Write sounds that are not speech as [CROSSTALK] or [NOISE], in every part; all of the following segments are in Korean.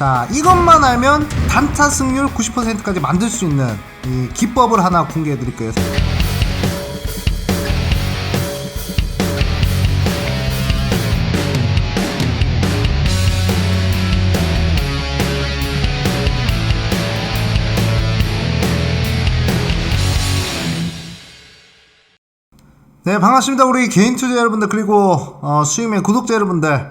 자, 이것만 알면 단타 승률 90%까지 만들 수 있는 이 기법을 하나 공개해 드릴 거예요. 네, 반갑습니다. 우리 개인 투자 여러분들, 그리고, 어, 수익맨 구독자 여러분들.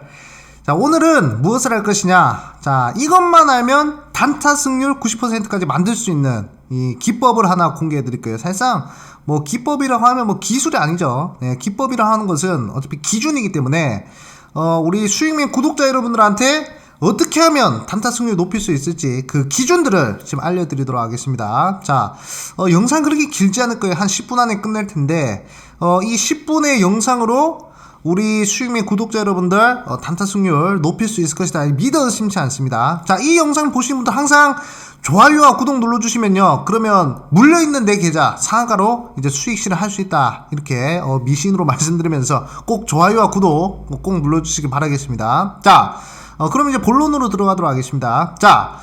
자, 오늘은 무엇을 할 것이냐. 자, 이것만 알면 단타 승률 90%까지 만들 수 있는 이 기법을 하나 공개해 드릴 거예요. 사실상, 뭐, 기법이라고 하면 뭐 기술이 아니죠. 네, 기법이라고 하는 것은 어차피 기준이기 때문에, 어, 우리 수익맨 구독자 여러분들한테 어떻게 하면 단타 승률 높일 수 있을지 그 기준들을 지금 알려드리도록 하겠습니다. 자, 어, 영상 그렇게 길지 않을 거예요. 한 10분 안에 끝낼 텐데, 어, 이 10분의 영상으로 우리 수익민 구독자 여러분들 어, 단타 승률 높일 수 있을 것이다. 믿어 의심치 않습니다. 자, 이 영상 보시는 분들 항상 좋아요와 구독 눌러주시면요. 그러면 물려있는 내 계좌 상한가로 이제 수익 실현할 수 있다. 이렇게 어, 미신으로 [LAUGHS] 말씀드리면서 꼭 좋아요와 구독 꼭 눌러주시기 바라겠습니다. 자, 어, 그럼 이제 본론으로 들어가도록 하겠습니다. 자,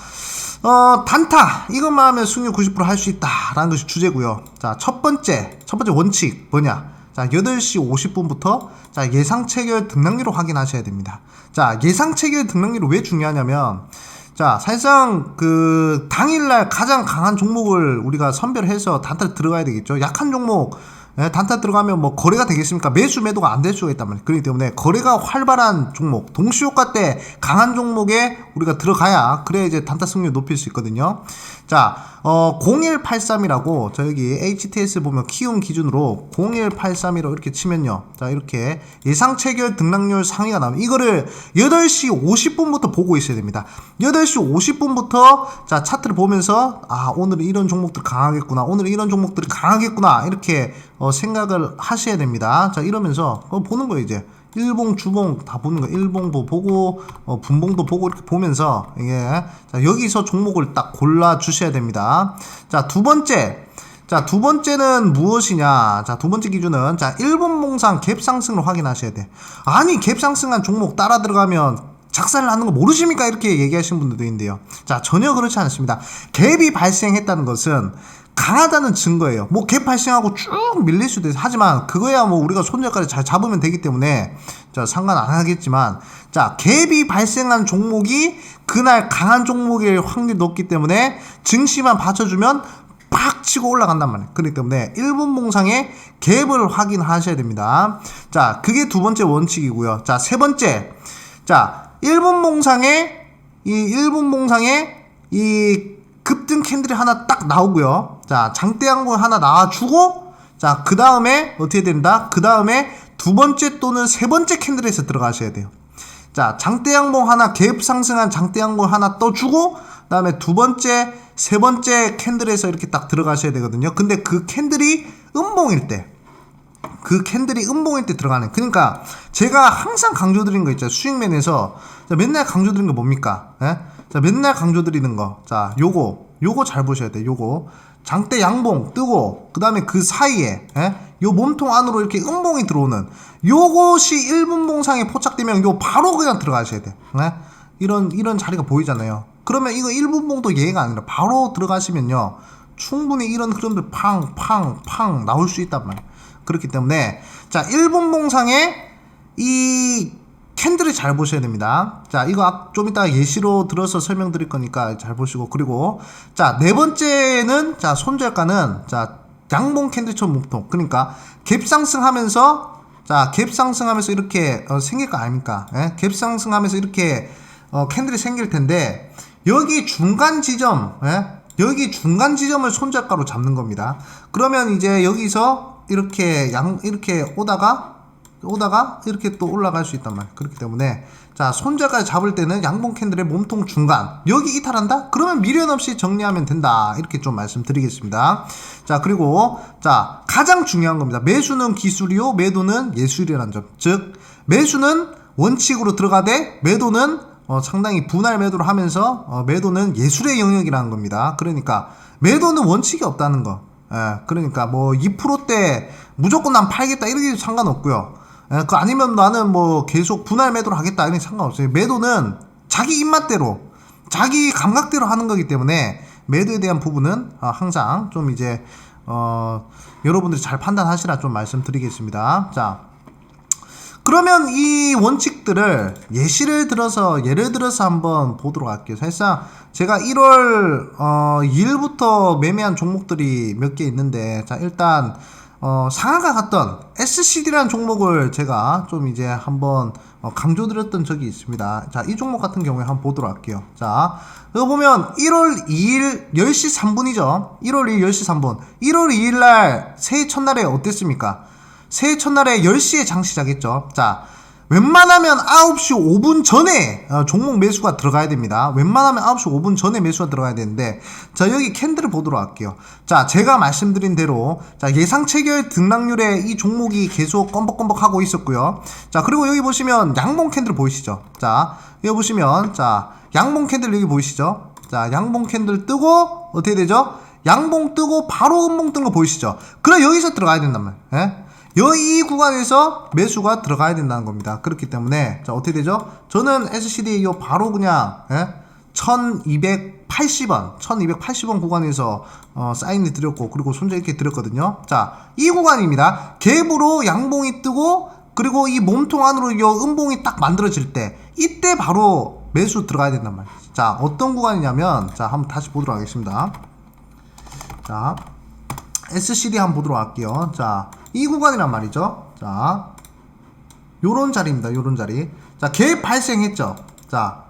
어, 단타. 이것만 하면 승률 90%할 수 있다. 라는 것이 주제고요 자, 첫 번째, 첫 번째 원칙 뭐냐? 자, 8시 50분부터 자, 예상 체결 등락률을 확인하셔야 됩니다. 자, 예상 체결 등락률이 왜 중요하냐면 자, 사실상 그 당일날 가장 강한 종목을 우리가 선별해서 단타 들어가야 되겠죠. 약한 종목 예, 단타 들어가면 뭐 거래가 되겠습니까? 매수 매도가 안 될 수가 있단 말이에요. 그렇기 때문에 거래가 활발한 종목, 동시효과 때 강한 종목에 우리가 들어가야 그래야 이제 단타 승률 높일 수 있거든요. 자, 어 0183이라고 저 여기 HTS 보면 키움 기준으로 0183이라고 이렇게 치면요. 자, 이렇게 예상 체결 등락률 상위가 나오면 이거를 8시 50분부터 보고 있어야 됩니다. 8시 50분부터 자, 차트를 보면서 아, 오늘은 이런 종목들 강하겠구나. 오늘은 이런 종목들이 강하겠구나. 이렇게 어, 생각을 하셔야 됩니다. 자, 이러면서 어, 보는 거예요, 이제. 일봉, 주봉 다 보는 거. 일봉도 보고 어, 분봉도 보고 이렇게 보면서 이게 자, 여기서 종목을 딱 골라 주셔야 됩니다. 자, 두 번째. 자, 두 번째는 무엇이냐? 자, 두 번째 기준은 자, 일본 몽상 갭 상승을 확인하셔야 돼. 아니, 갭 상승한 종목 따라 들어가면 작살을 나는 거 모르십니까? 이렇게 얘기하시는 분들도 있는데요. 자, 전혀 그렇지 않습니다. 갭이 발생했다는 것은 강하다는 증거예요. 뭐갭 발생하고 쭉 밀릴 수도 있어. 하지만 그거야 뭐 우리가 손절까지 잘 잡으면 되기 때문에 자 상관 안 하겠지만 자 갭이 발생한 종목이 그날 강한 종목일 확률이 높기 때문에 증시만 받쳐주면 팍 치고 올라간단 말이에요. 그렇기 때문에 1분 몽상의 갭을 확인하셔야 됩니다. 자, 그게 두 번째 원칙이고요. 자, 세 번째. 자, 1분 몽상의 이 1분 몽상의 이 급등 캔들이 하나 딱 나오고요. 자, 장대 양봉 하나 나와주고, 자, 그 다음에 어떻게 된다? 그 다음에 두 번째 또는 세 번째 캔들에서 들어가셔야 돼요. 자, 장대 양봉 하나, 갭 상승한 장대 양봉 하나 떠주고, 그 다음에 두 번째, 세 번째 캔들에서 이렇게 딱 들어가셔야 되거든요. 근데 그 캔들이 음봉일 때, 그 캔들이 음봉일 때 들어가는. 그러니까 제가 항상 강조드린 거 있죠. 수익맨에서 맨날 강조드린 거 뭡니까? 예? 자, 맨날 강조드리는 거. 자, 요거. 요거 잘 보셔야 돼. 요거. 장대 양봉 뜨고 그다음에 그 사이에 예? 요 몸통 안으로 이렇게 음봉이 들어오는 요것이 1분 봉상에 포착되면 요 바로 그냥 들어가셔야 돼. 예? 이런 이런 자리가 보이잖아요. 그러면 이거 1분 봉도 예가 아니라 바로 들어가시면요. 충분히 이런 흐름들 팡팡팡 나올 수 있단 말이에요. 그렇기 때문에 자 1분 봉상에 이 캔들을 잘 보셔야 됩니다. 자, 이거 좀 이따 예시로 들어서 설명드릴 거니까 잘 보시고 그리고 자, 네 번째는 자, 손절가는 자, 양봉 캔들처럼 몸통. 그러니까 갭 상승하면서 자, 갭 상승하면서 이렇게 어, 생길 거 아닙니까? 예? 갭 상승하면서 이렇게 어, 캔들이 생길 텐데 여기 중간 지점 예? 여기 중간 지점을 손절가로 잡는 겁니다. 그러면 이제 여기서 이렇게 양 이렇게 오다가 오다가 이렇게 또 올라갈 수 있단 말이에요. 그렇기 때문에 자 손절까지 잡을 때는 양봉 캔들의 몸통 중간 여기 이탈한다? 그러면 미련 없이 정리하면 된다. 이렇게 좀 말씀드리겠습니다. 자 그리고 자 가장 중요한 겁니다. 매수는 기술이요, 매도는 예술이라는 점. 즉 매수는 원칙으로 들어가되 매도는 어, 상당히 분할 매도를 하면서 어, 매도는 예술의 영역이라는 겁니다. 그러니까 매도는 원칙이 없다는 거. 예, 그러니까 뭐 2%대 무조건 난 팔겠다 이렇게 상관없고요. 예, 그 아니면 나는 뭐 계속 분할 매도를 하겠다 이런 상관없어요. 매도는 자기 입맛대로 자기 감각대로 하는 거기 때문에 매도에 대한 부분은 어, 항상 좀 이제 어, 여러분들이 잘 판단하시라 좀 말씀드리겠습니다. 자, 그러면 이 원칙들을 예시를 들어서 예를 들어서 한번 보도록 할게요. 사실상 제가 1월 어 2일부터 매매한 종목들이 몇 개 있는데 자 일단 어 상한가 갔던 SCD라는 종목을 제가 좀 이제 한번 어, 강조드렸던 적이 있습니다. 자, 이 종목 같은 경우에 한번 보도록 할게요. 자, 여기 보면 1월 2일 10시 3분이죠. 1월 2일 10시 3분. 1월 2일 날 새해 첫날에 어땠습니까? 새해 첫날에 10시에 장 시작했죠. 자, 웬만하면 9시 5분 전에 어, 종목 매수가 들어가야 됩니다. 웬만하면 9시 5분 전에 매수가 들어가야 되는데 자 여기 캔들을 보도록 할게요. 자 제가 말씀드린 대로 자 예상 체결 등락률에 이 종목이 계속 껌벅껌벅 하고 있었고요. 자 그리고 여기 보시면 양봉 캔들 보이시죠? 자 여기 보시면 자 양봉 캔들 여기 보이시죠? 자 양봉 캔들 뜨고 어떻게 되죠? 양봉 뜨고 바로 음봉 뜬 거 보이시죠? 그래 여기서 들어가야 된단 말이에요. 예? 이 구간에서 매수가 들어가야 된다는 겁니다. 그렇기 때문에 자 어떻게 되죠? 저는 SCD 요 바로 그냥 예? 1280원 1280원 구간에서 어, 사인을 드렸고 그리고 손절 이렇게 드렸거든요. 자 이 구간입니다. 갭으로 양봉이 뜨고 그리고 이 몸통 안으로 요 음봉이 딱 만들어질 때 이때 바로 매수 들어가야 된단 말이에요. 자 어떤 구간이냐면 자 한번 다시 보도록 하겠습니다. 자 SCD 한번 보도록 할게요. 자, 이 구간이란 말이죠. 자, 요런 자리입니다. 요런 자리. 자, 갭 발생했죠. 자,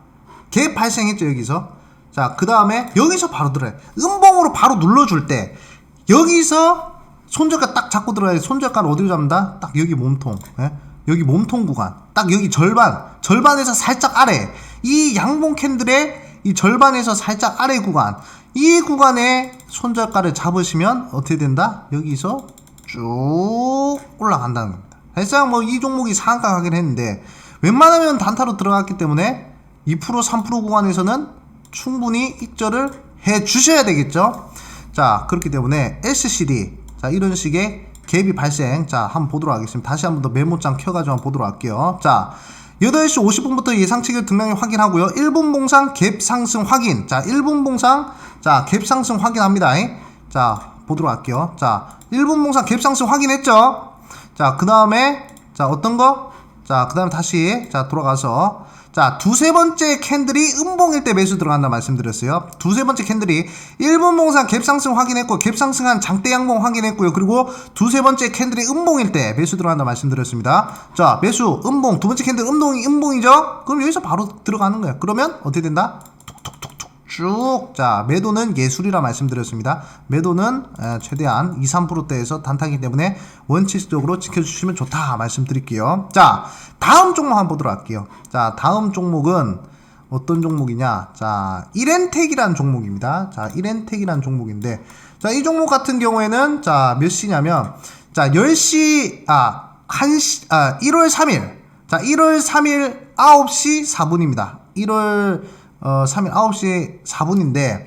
갭 발생했죠. 여기서. 자, 그 다음에 여기서 바로 들어요. 음봉으로 바로 눌러줄 때 여기서 손절가 딱 잡고 들어야 돼. 손절가를 어디로 잡는다? 딱 여기 몸통. 예? 여기 몸통 구간. 딱 여기 절반. 절반에서 살짝 아래. 이 양봉 캔들의 이 절반에서 살짝 아래 구간. 이 구간에 손절가를 잡으시면 어떻게 된다? 여기서 쭉 올라간다는 겁니다. 사실상 뭐 이 종목이 상한가 가긴 했는데 웬만하면 단타로 들어갔기 때문에 2% 3% 구간에서는 충분히 익절을 해 주셔야 되겠죠. 자 그렇기 때문에 SCD 자 이런 식의 갭이 발생 자 한번 보도록 하겠습니다. 다시 한번 더 메모장 켜가지고 한번 보도록 할게요. 자 8시 50분부터 예상 체결 등락률 확인하고요. 1분 봉상 갭 상승 확인. 자, 1분 봉상 자, 갭 상승 확인합니다. 자, 보도록 할게요. 자, 1분 봉상 갭 상승 확인했죠? 자, 그 다음에 자, 어떤 거? 자, 그 다음에 다시 자, 돌아가서 자, 두세 번째 캔들이 음봉일 때 매수 들어간다 말씀드렸어요. 두세 번째 캔들이 1분 봉상 갭상승 확인했고 갭상승한 장대 양봉 확인했고요. 그리고 두세 번째 캔들이 음봉일 때 매수 들어간다 말씀드렸습니다. 자, 매수 음봉 두 번째 캔들 음봉이 음봉이죠? 그럼 여기서 바로 들어가는 거예요. 그러면 어떻게 된다? 쭉, 자, 매도는 예술이라 말씀드렸습니다. 매도는 에, 최대한 2, 3%대에서 단타기 때문에 원칙적으로 지켜주시면 좋다 말씀드릴게요. 자, 다음 종목 한번 보도록 할게요. 자, 다음 종목은 어떤 종목이냐? 자, 이렌텍이라는 종목입니다. 자, 이렌텍이라는 종목인데, 자, 이 종목 같은 경우에는, 자, 몇 시냐면, 자, 10시, 아, 1시, 아, 1월 3일. 자, 1월 3일 9시 4분입니다. 1월 어, 3일 9시 4분인데,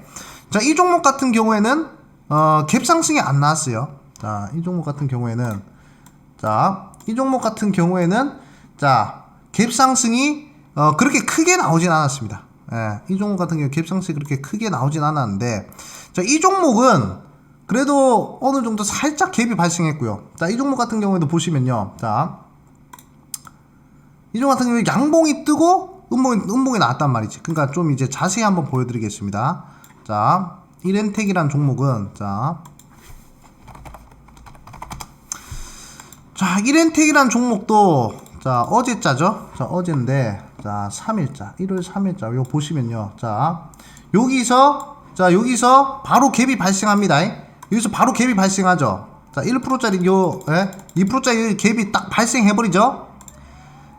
자, 이 종목 같은 경우에는, 어, 갭 상승이 안 나왔어요. 자, 이 종목 같은 경우에는, 자, 이 종목 같은 경우에는, 자, 갭 상승이, 어, 그렇게 크게 나오진 않았습니다. 예, 이 종목 같은 경우 갭 상승이 그렇게 크게 나오진 않았는데, 자, 이 종목은, 그래도 어느 정도 살짝 갭이 발생했고요. 자, 이 종목 같은 경우에도 보시면요. 자, 이 종목 같은 경우에 양봉이 뜨고, 음봉이, 음봉이 나왔단 말이지. 그러니까 좀 이제 자세히 한번 보여드리겠습니다. 자, 이렌텍이란 종목은, 자, 자, 이렌텍이란 종목도, 자, 어제자죠? 자, 어제인데, 자, 3일자, 1월 3일자, 이거 보시면요. 자, 여기서, 자, 여기서 바로 갭이 발생합니다. 여기서 바로 갭이 발생하죠. 자, 1%짜리 요, 예? 2%짜리 갭이 딱 발생해버리죠?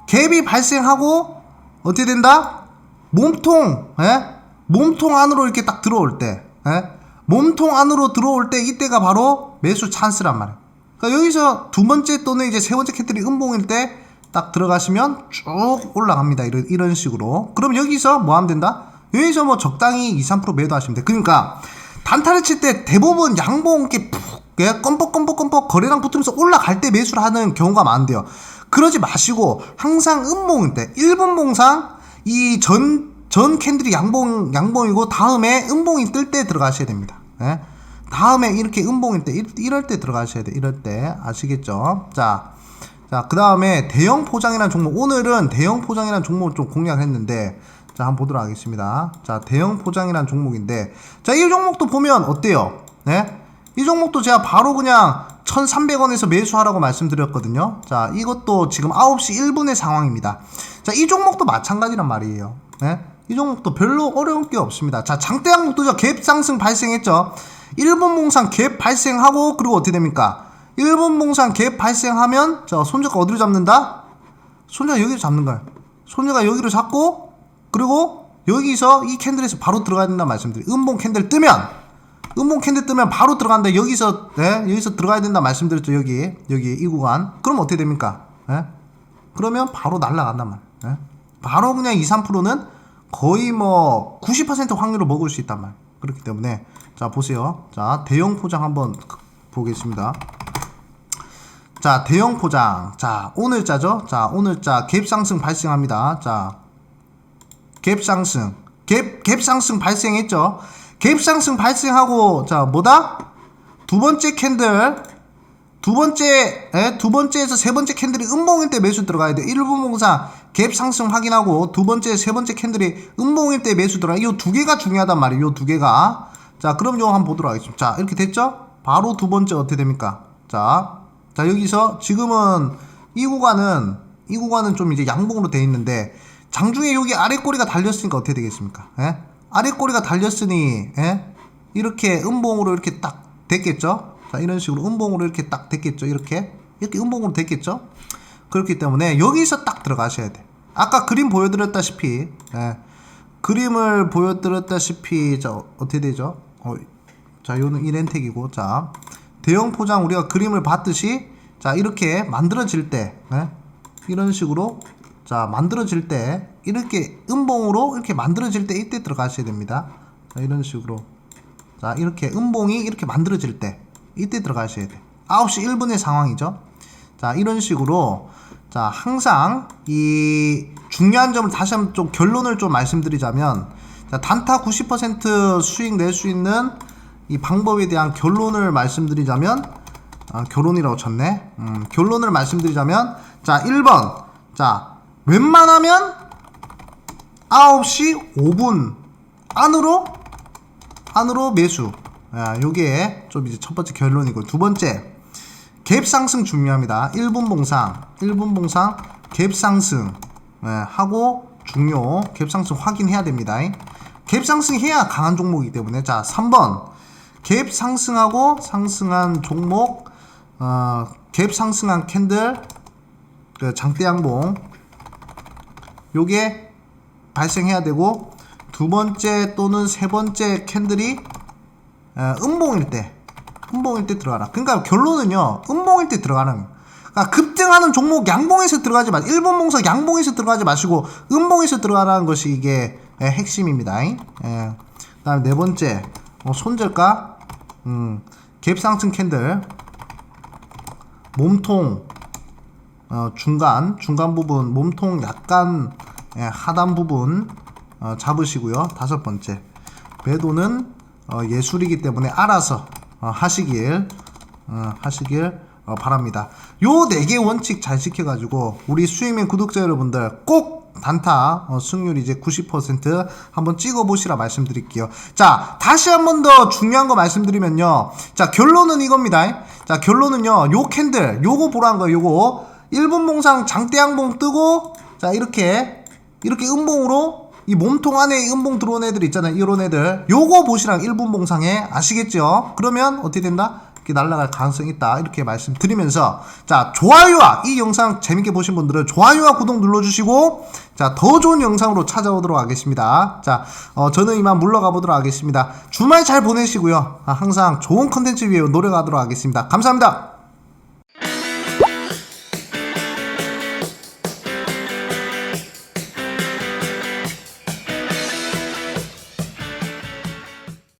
갭이 발생하고, 어떻게 된다? 몸통, 예? 몸통 안으로 이렇게 딱 들어올 때, 예? 몸통 안으로 들어올 때 이때가 바로 매수 찬스란 말이에요. 그러니까 여기서 두 번째 또는 이제 세 번째 캐틀이 음봉일 때 딱 들어가시면 쭉 올라갑니다. 이런, 이런 식으로. 그럼 여기서 뭐 하면 된다? 여기서 뭐 적당히 2, 3% 매도하시면 돼. 그러니까 단타를 칠 때 대부분 양봉 이렇게 푹, 예? 껌뻑껌뻑껌뻑 거래량 붙으면서 올라갈 때 매수를 하는 경우가 많은데요. 그러지 마시고 항상 음봉일 때 1분 봉상 이 전 전 캔들이 양봉 양봉이고 다음에 음봉이 뜰 때 들어가셔야 됩니다. 예? 다음에 이렇게 음봉일 때 이- 이럴 때 들어가셔야 돼. 이럴 때 아시겠죠? 자, 자, 그 다음에 대형 포장이라는 종목. 오늘은 대형 포장이라는 종목을 좀 공략했는데, 자, 한번 보도록 하겠습니다. 자, 대형 포장이라는 종목인데, 자, 이 종목도 보면 어때요? 네? 이 종목도 제가 바로 그냥 1,300원에서 매수하라고 말씀드렸거든요. 자, 이것도 지금 9시 1분의 상황입니다. 자, 이 종목도 마찬가지란 말이에요. 네? 이 종목도 별로 어려운 게 없습니다. 자, 장대 항목도 갭 상승 발생했죠. 1분 몽상 갭 발생하고, 그리고 어떻게 됩니까? 1분 몽상 갭 발생하면, 자, 손자가 어디로 잡는다? 손자가 여기로 잡는 거예요. 손자가 여기로 잡고, 그리고 여기서 이 캔들에서 바로 들어가야 된다 말씀드려요. 음봉 캔들 뜨면, 음봉 캔들 뜨면 바로 들어간다. 여기서, 네, 여기서 들어가야 된다 말씀드렸죠. 여기, 여기, 이 구간. 그럼 어떻게 됩니까? 네? 그러면 바로 날라간단 말이에요. 네? 바로 그냥 2, 3%는 거의 뭐 90% 확률로 먹을 수 있단 말이에요. 그렇기 때문에, 자, 보세요. 자, 대형 포장 한번 보겠습니다. 자, 대형 포장. 자, 오늘자죠? 자, 오늘자 갭 상승 발생합니다. 자, 갭 상승. 갭, 갭 상승 발생했죠? 갭 상승 발생하고, 자, 뭐다? 두 번째 캔들. 두 번째, 에? 두 번째에서 세 번째 캔들이 음봉일 때 매수 들어가야 돼. 1분 봉상 갭 상승 확인하고, 두 번째, 세 번째 캔들이 음봉일 때 매수 들어가. 이 두 개가 중요하단 말이에요. 요두 개가. 자, 그럼 요거 한번 보도록 하겠습니다. 자, 이렇게 됐죠? 바로 두 번째 어떻게 됩니까? 자, 자, 여기서 지금은 이 구간은, 이 구간은 좀 이제 양봉으로 돼 있는데, 장중에 여기 아래 꼬리가 달렸으니까 어떻게 되겠습니까? 예? 아래 꼬리가 달렸으니, 예? 이렇게 음봉으로 이렇게 딱 됐겠죠? 자, 이런 식으로 음봉으로 이렇게 딱 됐겠죠? 이렇게? 이렇게 음봉으로 됐겠죠? 그렇기 때문에 여기서 딱 들어가셔야 돼. 아까 그림 보여드렸다시피, 예. 그림을 보여드렸다시피, 자, 어떻게 되죠? 어, 자, 요는 이렌텍이고, 자, 대형 포장 우리가 그림을 봤듯이, 자, 이렇게 만들어질 때, 예? 이런 식으로, 자, 만들어질 때, 이렇게 음봉으로 이렇게 만들어질 때, 이때 들어가셔야 됩니다. 자, 이런 식으로. 자, 이렇게 음봉이 이렇게 만들어질 때, 이때 들어가셔야 돼. 9시 1분의 상황이죠. 자, 이런 식으로, 자, 항상 이 중요한 점을 다시 한번 좀 결론을 좀 말씀드리자면, 자, 단타 90% 수익 낼 수 있는 이 방법에 대한 결론을 말씀드리자면, 아, 결론이라고 쳤네. 음, 결론을 말씀드리자면, 자, 1번. 자, 웬만하면 9시 5분 안으로 안으로 매수. 아, 요게 좀 이제 첫 번째 결론이고 두 번째 갭 상승 중요합니다. 1분 봉상, 1분 봉상 갭 상승 예, 하고 중요 갭 상승 확인해야 됩니다. 갭 상승해야 강한 종목이기 때문에 자 3번 갭 상승하고 상승한 종목 어, 갭 상승한 캔들 그 장대 양봉 요게 발생해야 되고 두 번째 또는 세 번째 캔들이 어, 음봉일 때 음봉일 때 들어가라. 그러니까 결론은요. 음봉일 때 들어가는 그러니까 급등하는 종목 양봉에서 들어가지 마. 일본 봉석 양봉에서 들어가지 마시고 음봉에서 들어가라는 것이 이게 예, 핵심입니다. 예. 그다음에 네 번째 어, 손절가 음, 갭 상승 캔들 몸통 어, 중간 중간 부분 몸통 약간 예, 하단 부분 어, 잡으시고요. 다섯 번째 매도는 어, 예술이기 때문에 알아서 어, 하시길 어, 하시길 어, 바랍니다. 요 네 개 원칙 잘 지켜가지고 우리 수익맨 구독자 여러분들 꼭 단타 어, 승률 이제 90% 한번 찍어보시라 말씀드릴게요. 자 다시 한 번 더 중요한 거 말씀드리면요. 자 결론은 이겁니다. 자 결론은요. 요 캔들 요거 보라는 거예요. 요거 1분 봉상 장대양봉 뜨고 자 이렇게 이렇게 음봉으로 이 몸통 안에 음봉 들어온 애들 있잖아요. 이런 애들. 요거 보시랑 1분 봉상에 아시겠죠? 그러면 어떻게 된다? 이렇게 날아갈 가능성이 있다. 이렇게 말씀드리면서 자, 좋아요와 이 영상 재밌게 보신 분들은 좋아요와 구독 눌러 주시고 자, 더 좋은 영상으로 찾아오도록 하겠습니다. 자, 어, 저는 이만 물러가 보도록 하겠습니다. 주말 잘 보내시고요. 아, 항상 좋은 컨텐츠 위해 노력하도록 하겠습니다. 감사합니다.